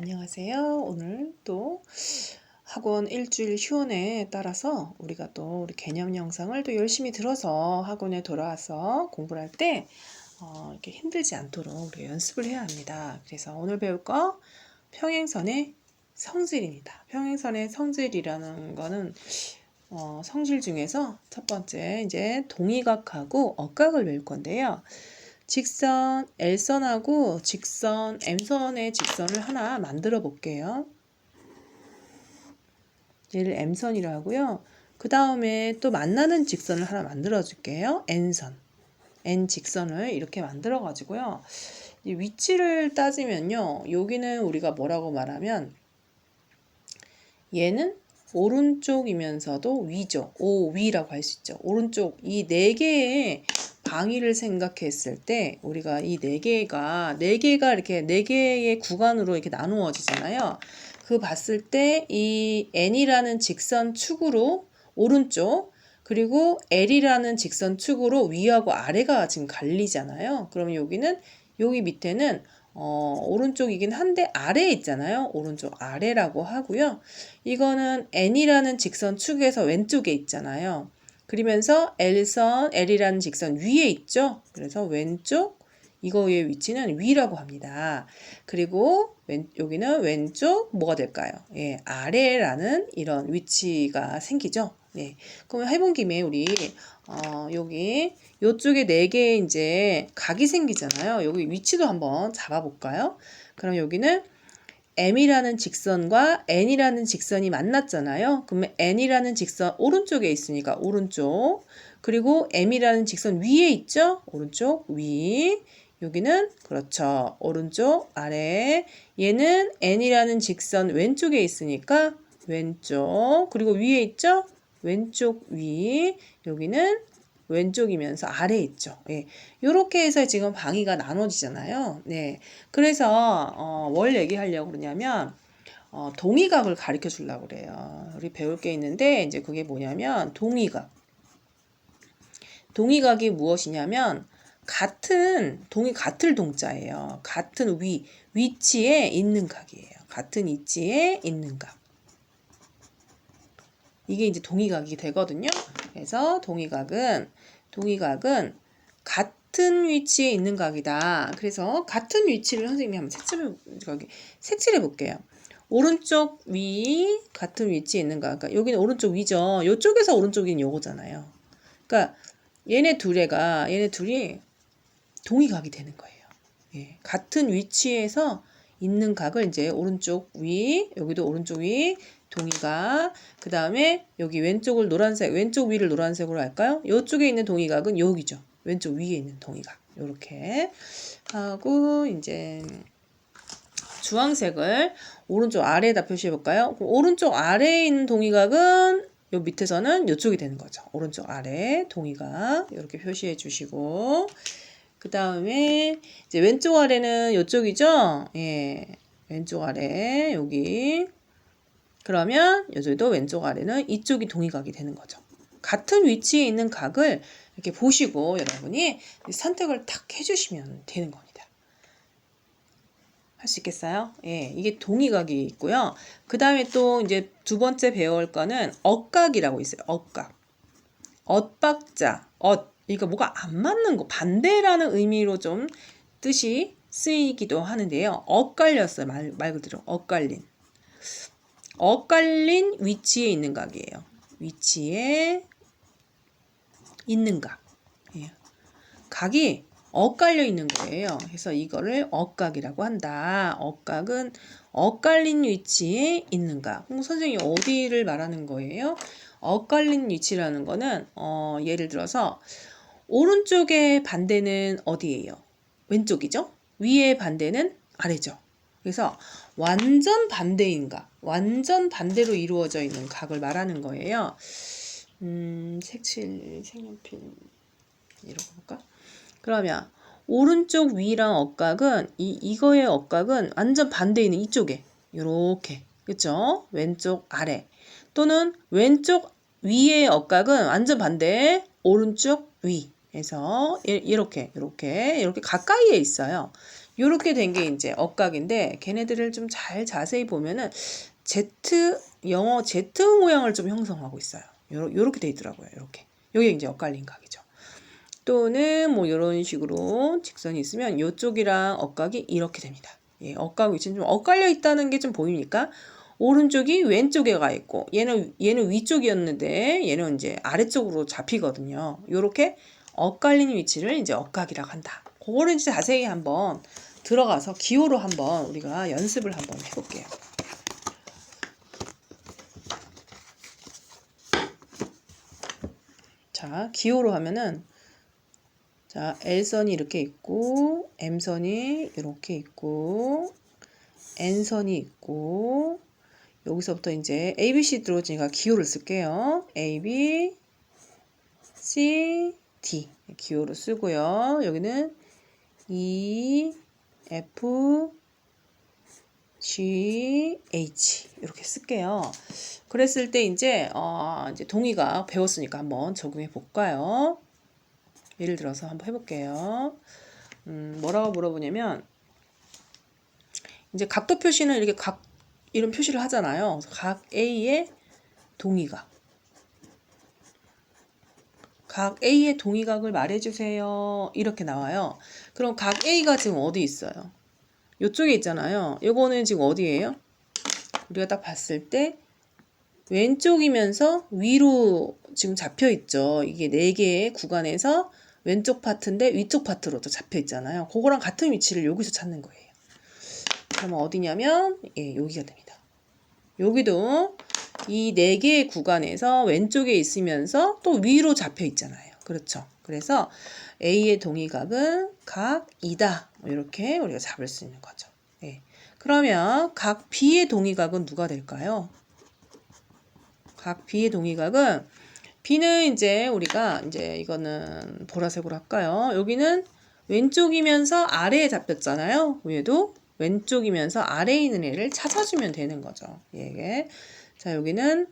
안녕하세요. 오늘 또 학원 일주일 휴원에 따라서 우리가 또 우리 개념 영상을 또 열심히 들어서 학원에 돌아와서 공부를 할 때 어, 이렇게 힘들지 않도록 우리가 연습을 해야 합니다. 그래서 오늘 배울 거 평행선의 성질입니다. 평행선의 성질이라는 거는 어, 성질 중에서 첫 번째 이제 동의각하고 억각을 배울 건데요. 직선 L선하고 직선 M선의 직선을 하나 만들어 볼게요. 얘를 M선이라 하고요. 그 다음에 또 만나는 직선을 하나 만들어 줄게요. N선. N 직선을 이렇게 만들어 가지고요. 이 위치를 따지면요. 여기는 우리가 뭐라고 말하면 얘는 오른쪽이면서도 위죠. 오, 위라고 할 수 있죠. 오른쪽 이 네 개의 방위를 생각했을 때 우리가 이 네 개가 네 개가 이렇게 네 개의 구간으로 이렇게 나누어지잖아요. 그 봤을 때 이 n이라는 직선 축으로 오른쪽 그리고 l이라는 직선 축으로 위하고 아래가 지금 갈리잖아요. 그럼 여기는 여기 밑에는 어, 오른쪽이긴 한데 아래에 있잖아요. 오른쪽 아래라고 하고요. 이거는 n이라는 직선 축에서 왼쪽에 있잖아요. 그러면서 L선, L이라는 직선 위에 있죠. 그래서 왼쪽 이거의 위치는 위라고 합니다. 그리고 왼, 여기는 왼쪽 뭐가 될까요? 예, 아래라는 이런 위치가 생기죠. 네. 그럼 해본 김에 우리 어, 여기 요쪽에 네 개의 이제 각이 생기잖아요. 여기 위치도 한번 잡아볼까요? 그럼 여기는 m이라는 직선과 n이라는 직선이 만났잖아요. 그러면 n이라는 직선 오른쪽에 있으니까 오른쪽 그리고 m이라는 직선 위에 있죠? 오른쪽 위 여기는 그렇죠. 오른쪽 아래 얘는 n이라는 직선 왼쪽에 있으니까 왼쪽 그리고 위에 있죠? 왼쪽 위 여기는 왼쪽이면서 아래에 있죠. 예. 요렇게 해서 지금 방위가 나눠지잖아요. 네. 그래서 어, 뭘 얘기하려고 그러냐면 어, 동의각을 가르쳐 주려고 그래요. 우리 배울 게 있는데 이제 그게 뭐냐면 동의각. 동의각이 무엇이냐면 같은 동의 같을 동자예요. 같은 위 위치에 있는 각이에요. 같은 위치에 있는 각. 이게 이제 동의각이 되거든요. 그래서 동의각은 동의각은 같은 위치에 있는 각이다. 그래서 같은 위치를 선생님이 한번 색칠해, 색칠해 볼게요. 오른쪽 위 같은 위치에 있는 각. 그러니까 여기는 오른쪽 위죠. 이쪽에서 오른쪽인 요거잖아요. 그러니까 얘네 둘애가 얘네 둘이 동의각이 되는 거예요. 예, 같은 위치에서 있는 각을 이제 오른쪽 위, 여기도 오른쪽 위, 동의각. 그 다음에 여기 왼쪽을 노란색, 왼쪽 위를 노란색으로 할까요? 이쪽에 있는 동의각은 여기죠. 왼쪽 위에 있는 동의각. 이렇게 하고 이제 주황색을 오른쪽 아래에다 표시해 볼까요? 오른쪽 아래에 있는 동의각은 요 밑에서는 이쪽이 되는 거죠. 오른쪽 아래 동의각 이렇게 표시해 주시고 그 다음에 이제 왼쪽 아래는 이쪽이죠. 예, 왼쪽 아래 여기 그러면 여기도 왼쪽 아래는 이쪽이 동의각이 되는 거죠. 같은 위치에 있는 각을 이렇게 보시고 여러분이 선택을 탁 해주시면 되는 겁니다. 할 수 있겠어요? 예, 이게 동의각이 있고요. 그 다음에 또 이제 두 번째 배울 거는 억각이라고 있어요. 억각. 엇박자, 엇. 이거 뭐가 안 맞는 거, 반대라는 의미로 좀 뜻이 쓰이기도 하는데요. 엇갈렸어요. 말, 말 그대로. 엇갈린. 엇갈린 위치에 있는 각이에요. 위치에 있는 각. 예. 각이 엇갈려 있는 거예요. 그래서 이거를 엇각이라고 한다. 엇각은 엇갈린 위치에 있는 각. 선생님이 어디를 말하는 거예요? 엇갈린 위치라는 거는 어, 예를 들어서 오른쪽의 반대는 어디예요? 왼쪽이죠? 위의 반대는 아래죠. 그래서 완전 반대인가, 완전 반대로 이루어져 있는 각을 말하는 거예요. 음, 색칠, 색연필, 이러볼까? 그러면, 오른쪽 위랑 억각은, 이, 이거의 억각은 완전 반대 있는 이쪽에, 요렇게. 그쵸? 왼쪽 아래. 또는 왼쪽 위의 억각은 완전 반대, 오른쪽 위. 해서 이렇게 이렇게 이렇게 가까이에 있어요. 요렇게 된 게 이제 억각인데 걔네들을 좀 잘 자세히 보면은 Z 영어 Z 모양을 좀 형성하고 있어요. 요러, 요렇게 돼 있더라고요. 요렇게. 요게 이제 엇갈린 각이죠. 또는 뭐 이런 식으로 직선이 있으면 요쪽이랑 엇각이 이렇게 됩니다. 예, 엇각 위치는 좀 엇갈려 있다는 게 좀 보입니까? 오른쪽이 왼쪽에 가 있고 얘는 얘는 위쪽이었는데 얘는 이제 아래쪽으로 잡히거든요. 요렇게 엇갈리는 위치를 이제 엇각이라고 한다. 그거를 이제 자세히 한번 들어가서 기호로 한번 우리가 연습을 한번 해볼게요. 자, 기호로 하면은 자, L선이 이렇게 있고 M선이 이렇게 있고 N선이 있고 여기서부터 이제 A, B, C 들어오니까 기호를 쓸게요. A, B, C, D 기호로 쓰고요. 여기는 E, F, G, H 이렇게 쓸게요. 그랬을 때 이제 어, 이제 동의가 배웠으니까 한번 적용해 볼까요? 예를 들어서 한번 해볼게요. 음, 뭐라고 물어보냐면 이제 각도 표시는 이렇게 각 이런 표시를 하잖아요. 각 A의 동의각. 각 A의 동의각을 말해주세요. 이렇게 나와요. 그럼 각 A가 지금 어디 있어요? 이쪽에 있잖아요. 이거는 지금 어디예요? 우리가 딱 봤을 때 왼쪽이면서 위로 지금 잡혀 있죠. 이게 네 개의 구간에서 왼쪽 파트인데 위쪽 파트로도 잡혀 있잖아요. 그거랑 같은 위치를 여기서 찾는 거예요. 그러면 어디냐면 예, 여기가 됩니다. 여기도 이 네 개의 구간에서 왼쪽에 있으면서 또 위로 잡혀 있잖아요. 그렇죠. 그래서 A의 동의각은 각 2다. 이렇게 우리가 잡을 수 있는 거죠. 예. 그러면 각 B의 동의각은 누가 될까요? 각 B의 동의각은 B는 이제 우리가 이제 이거는 보라색으로 할까요? 여기는 왼쪽이면서 아래에 잡혔잖아요. 위에도 왼쪽이면서 아래에 있는 애를 찾아주면 되는 거죠. 얘게. 자, 여기는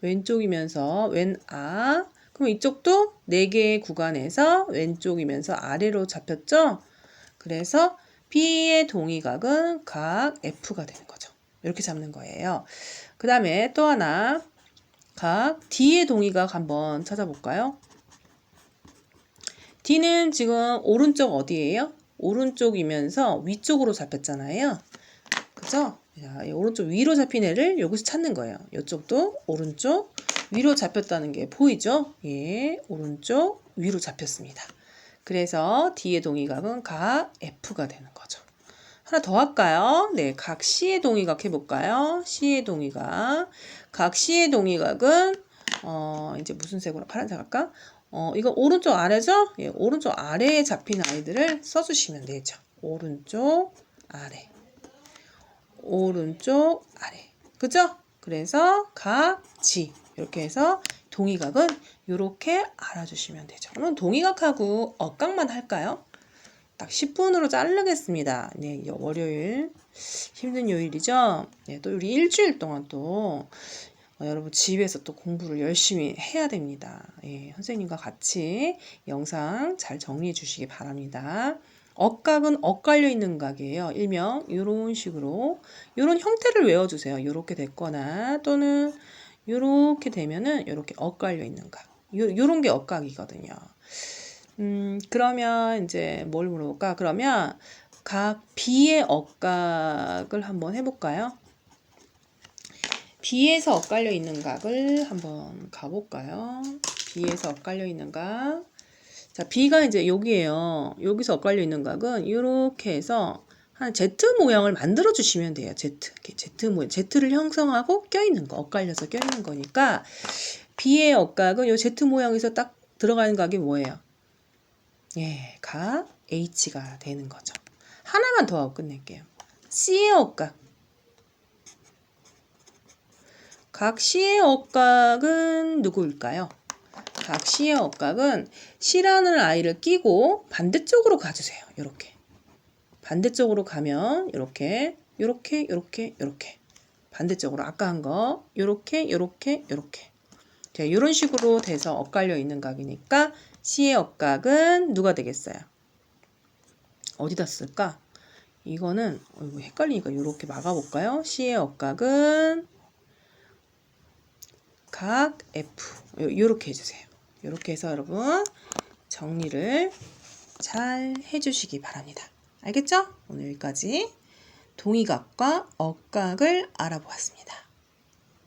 왼쪽이면서 왼 아. 그럼 이쪽도 네 개의 구간에서 왼쪽이면서 아래로 잡혔죠? 그래서 B의 동의각은 각 F가 되는 거죠. 이렇게 잡는 거예요. 그 다음에 또 하나 각 D의 동의각 한번 찾아볼까요? D는 지금 오른쪽 어디예요? 오른쪽이면서 위쪽으로 잡혔잖아요. 그죠? 자, 이 오른쪽 위로 잡힌 애를 여기서 찾는 거예요. 이쪽도 오른쪽 위로 잡혔다는 게 보이죠? 예, 오른쪽 위로 잡혔습니다. 그래서 D의 동의각은 각 F가 되는 거죠. 하나 더 할까요? 네, 각 C의 동의각 해볼까요? C의 동의각. 각 C의 동의각은 어, 이제 무슨 색으로 파란색 할까? 어, 이거 오른쪽 아래죠? 예, 오른쪽 아래에 잡힌 아이들을 써주시면 되죠. 오른쪽 아래. 오른쪽 아래. 그죠? 그래서 각 G. 이렇게 해서 동의각은 이렇게 알아주시면 되죠. 그러면 동의각하고 억각만 할까요? 딱 10분으로 자르겠습니다. 네, 월요일 힘든 요일이죠. 네, 또 우리 일주일 동안 또 어, 여러분 집에서 또 공부를 열심히 해야 됩니다. 예, 선생님과 같이 영상 잘 정리해 주시기 바랍니다. 억각은 엇갈려 있는 각이에요. 일명 이런 식으로 이런 형태를 외워주세요. 이렇게 됐거나 또는 이렇게 되면은 이렇게 엇갈려 있는 각. 요, 요런 게 억각이거든요. 음, 그러면 이제 뭘 물어볼까? 그러면 각 B의 억각을 한번 해볼까요? B에서 엇갈려 있는 각을 한번 가볼까요? B에서 엇갈려 있는 각. 자, B가 이제 여기에요. 여기서 엇갈려 있는 각은 이렇게 해서 한 Z 모양을 만들어 주시면 돼요. Z. 이렇게 Z 모양. Z를 형성하고 껴있는 거. 엇갈려서 껴있는 거니까 B의 억각은 이 Z 모양에서 딱 들어가는 각이 뭐예요? 예, 각 H가 되는 거죠. 하나만 더 하고 끝낼게요. C의 억각. 각 C의 억각은 누구일까요? 각 C의 억각은 C라는 아이를 끼고 반대쪽으로 가주세요. 이렇게. 반대쪽으로 가면 이렇게, 이렇게, 이렇게, 이렇게. 반대쪽으로 아까 한 거, 이렇게, 이렇게, 이렇게. 자, 이런 식으로 돼서 엇갈려 있는 각이니까 C의 억각은 누가 되겠어요? 어디다 쓸까? 이거는 어, 이거 헷갈리니까 이렇게 막아볼까요? C의 억각은 각 F 이렇게 해주세요. 이렇게 해서 여러분 정리를 잘 해주시기 바랍니다. 알겠죠? 오늘 여기까지 동의각과 억각을 알아보았습니다.